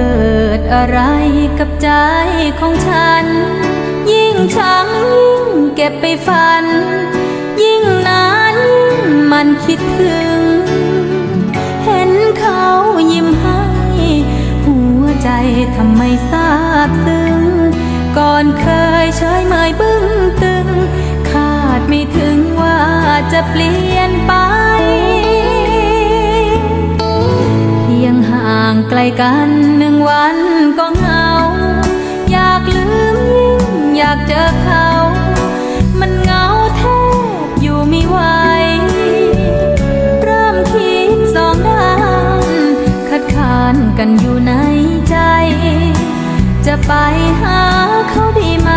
กิดอะไรกับใจของฉัน ยิ่งชังยิ่งเก็บไปฝัน ยิ่งนานยิ่งมันคิดถึง เห็นเขายิ้มให้ หัวใจทำไมซาบซึ้ง ก่อนเคยเฉยเมยบึ้งตึง คาดไม่ถึงว่าจะเปลี่ยนไป ไกลกันหนึ่งวันก็เหงา อยากลืมยิ่งอยากเจอเขา มันเหงาแทบอยู่ไม่ไหว เริ่มคิดสองด้านคัดค้านกันอยู่ในใจ จะไปหาเขาดีไหม